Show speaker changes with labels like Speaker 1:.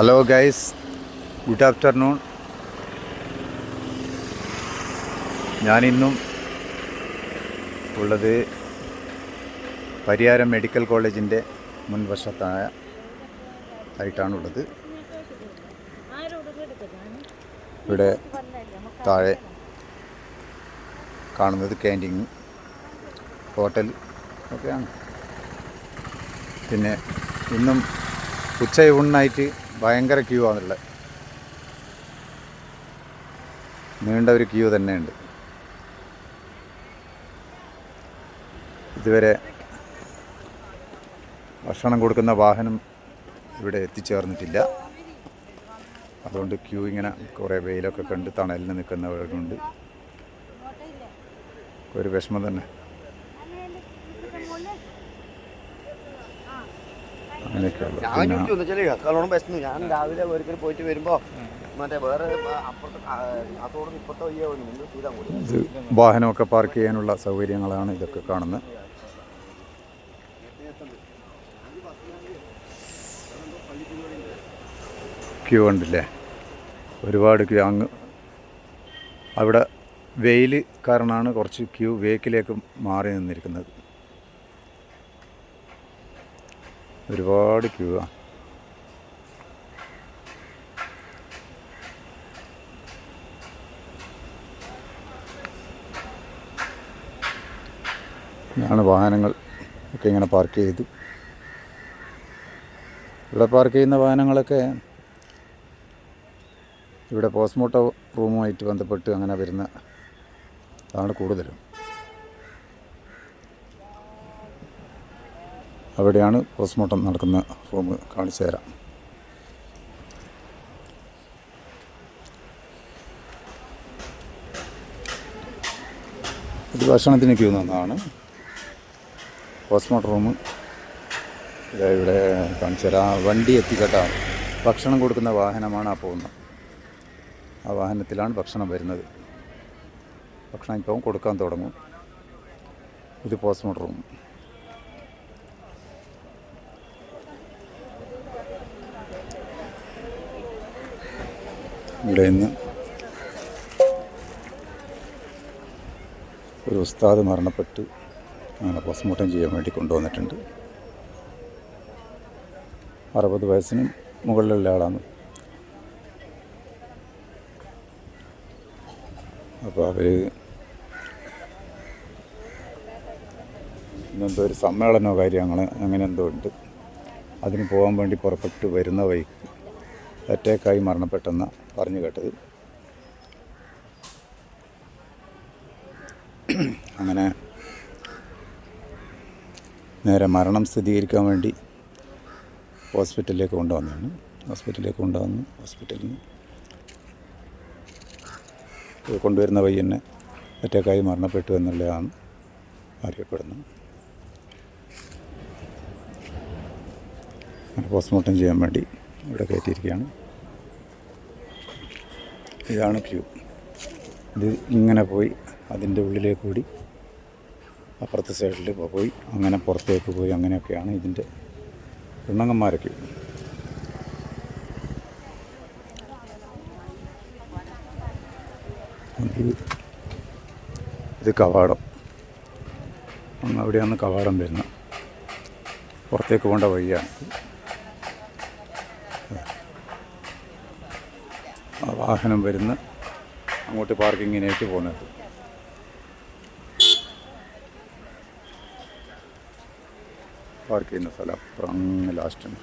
Speaker 1: Hello guys good afternoon ഞാനിന്നും ഉള്ളത് Pariyaram medical കോളേജിന്റെ മുൻവശത്തായ ആയിട്ടാണുള്ളത്. ഇവിടെ താഴെ കാണുന്നത് ക്യാന്റീൻ ഹോട്ടൽ ഒക്കെയാണ്. പിന്നെ ഇന്നും ഉച്ചയൂണിനായിട്ട് ഭയങ്കര ക്യൂ ആണുള്ളത്. നീണ്ട ഒരു ക്യൂ തന്നെയുണ്ട്. ഇതുവരെ ഭക്ഷണം കൊടുക്കുന്ന വാഹനം ഇവിടെ എത്തിച്ചേർന്നിട്ടില്ല. അതുകൊണ്ട് ക്യൂ ഇങ്ങനെ കുറേ വെയിലൊക്കെ കണ്ട് തണലിന് നിൽക്കുന്നവരുണ്ട് ഒരു വിഷമം തന്നെ.
Speaker 2: ഞാൻ ചോദിച്ചു വെച്ചാൽ കല്ലോണം ബെസ്റ്റ് ഞാൻ രാവിലെ ഒരിക്കൽ പോയിട്ട് വരുമ്പോ മറ്റേ വേറെ അപ്പുറത്ത് അതോട് ഇപ്പുറത്തെ വയ്യ നിങ്ങൾ ചെയ്താൽ കൂടി
Speaker 1: ഇത് വാഹനമൊക്കെ പാർക്ക് ചെയ്യാനുള്ള സൗകര്യങ്ങളാണ് ഇതൊക്കെ കാണുന്നത്. ക്യൂ ഉണ്ടല്ലേ ഒരുപാട് ക്യൂ അങ്ങ് അവിടെ വെയിൽ കാരണമാണ് കുറച്ച് ക്യൂ വേക്കിലേക്ക് മാറി നിന്നിരിക്കുന്നത്. ഒരുപാട് ക്യൂ ആ. ഇതാണ് വാഹനങ്ങൾ ഒക്കെ ഇങ്ങനെ പാർക്ക് ചെയ്തു. ഇവിടെ പാർക്ക് ചെയ്യുന്ന വാഹനങ്ങളൊക്കെ ഇവിടെ പോസ്റ്റ്മോർട്ടം റൂമുമായിട്ട് ബന്ധപ്പെട്ട് അങ്ങനെ വരുന്ന അതാണ് കൂടുതലും. അവിടെയാണ് പോസ്റ്റ്മോർട്ടം നടക്കുന്ന റൂം കാണിച്ചു തരാം. ഇത് ഭക്ഷണത്തിന് ക്യൂ നിന്നതാണ് പോസ്റ്റ്മോർട്ടം റൂം ഇവിടെ കാണിച്ചു തരാം. വണ്ടി എത്തിക്കട്ടാ ഭക്ഷണം കൊടുക്കുന്ന വാഹനമാണ് ആ പോകുന്നത്. ആ വാഹനത്തിലാണ് ഭക്ഷണം വരുന്നത്. ഭക്ഷണം ഇപ്പം കൊടുക്കാൻ തുടങ്ങും. ഇത് പോസ്റ്റ്മോർട്ടം റൂം ഇവിടെ ഇന്ന് ഒരു ഉസ്താദ് മരണപ്പെട്ട് അങ്ങനെ പോസ്റ്റ്മോർട്ടം ചെയ്യാൻ വേണ്ടി കൊണ്ടുവന്നിട്ടുണ്ട്. അറുപത് വയസ്സിന് മുകളിലുള്ള ആളാണ്. അപ്പോൾ അവർ ഇന്നെന്തോ ഒരു സമ്മേളനമോ കാര്യങ്ങൾ അങ്ങനെ എന്തോ ഉണ്ട്. അതിന് പോകാൻ വേണ്ടി പുറപ്പെട്ട് വരുന്ന വഴിക്ക് അറ്റാക്കായി മരണപ്പെട്ടെന്ന് പറഞ്ഞു കേട്ടത്. അങ്ങനെ നേരെ മരണം സ്ഥിരീകരിക്കാൻ വേണ്ടി ഹോസ്പിറ്റലിലേക്ക് കൊണ്ടുവന്നതാണ്. ഹോസ്പിറ്റലിലേക്ക് കൊണ്ടുവന്ന് ഹോസ്പിറ്റലിൽ നിന്ന് കൊണ്ടുവരുന്ന തന്നെ അറ്റാക്കായി മരണപ്പെട്ടു എന്നുള്ളതാണ് അറിയപ്പെടുന്നത്. പോസ്റ്റ്മോർട്ടം ചെയ്യാൻ വേണ്ടി ഇവിടെ കയറ്റിയിരിക്കുകയാണ്. ഇതാണ് ക്യൂ. ഇത് ഇങ്ങനെ പോയി അതിന്റെ ഉള്ളിലേക്ക് കൂടി അപ്പുറത്തെ സൈഡിൽ പോയി അങ്ങനെ പുറത്തേക്ക് പോയി അങ്ങനെയൊക്കെയാണ് ഇതിന്റെ പെണ്ണങ്ങന്മാരൊക്കെ ഇത് കവാടം. അവിടെയാണ് കവാടം വരുന്നത്. പുറത്തേക്ക് പോകേണ്ട വഴിയാണ്. വാഹനം വരുന്ന അങ്ങോട്ട് പാർക്കിങ്ങിനായിട്ട് പോകുന്നത്. പാർക്ക് ചെയ്യുന്ന സ്ഥലം അപ്പുറം അങ്ങ് ലാസ്റ്റാണ്